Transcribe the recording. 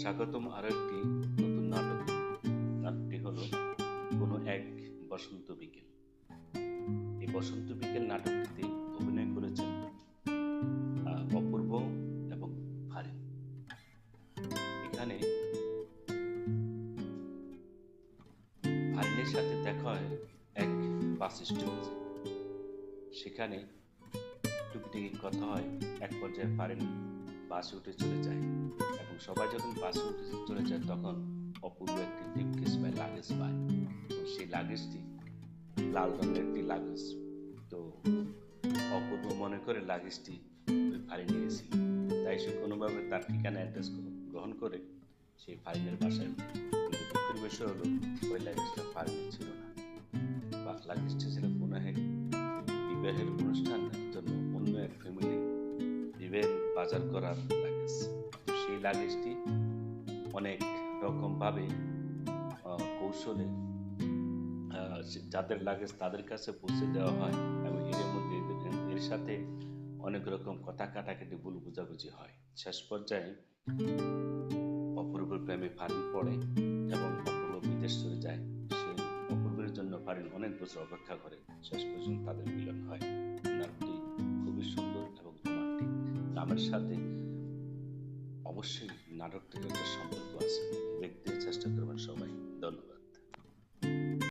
স্বাগতম আরও একটি নতুন নাটক। নাটকটি হলো কোনো এক বসন্ত বিকেল। এই বসন্ত বিকেল নাটকটিতে অভিনয় করেছেন অপূর্ব এবং ফারিন। এখানে ফারিনের সাথে দেখা হয় এক বাস স্টপেজে সেখানে টুকিটাকি কথা হয়, এক পর্যায়ে ফারিন বাসে উঠে চলে যায়। এবং সবাই যখন বাসে উঠে চলে যায়, তখন অপূর্ব একটি ব্রিফকেস পায় লাগেজ পায়। তো সেই লাগেজটি লাল রঙের একটি লাগেজ তো অপূর্ব মনে করে লাগেজটি ফারিন নিয়েছিল। তাই সে কোনোভাবে তার ঠিকানা অ্যাড্রেস গ্রহণ করে সেই ফারিনের বাসায় কিন্তু দুঃখের বিষয় হলো, ওই লাগেজটা ফারিনের ছিল না। বা লাগেজটা ছিল কোনো বিবাহের অনুষ্ঠানের জন্য অন্য এক ফ্যামিলি বাজার করার লাগেজ। সেই লাগেজটি অনেক রকমভাবে কৌশলে যাদের লাগেজ তাদের কাছে পৌঁছে দেওয়া হয় এবং এর মধ্যে এর সাথে অনেক রকম কথা কাটাকাটি, ভুল বোঝাবুঝি হয়। শেষ পর্যায়ে অপূর্বের প্রেমে ফারিন পড়ে এবং অপূর্ব বিদেশ চলে যায়। সে অপূর্বের জন্য ফারিন অনেক বছর অপেক্ষা করে। শেষ পর্যন্ত তাদের মিলন হয়। নামের সাথে অবশ্যই নাটক একটা সম্পর্ক আছে। দেখতে চেষ্টা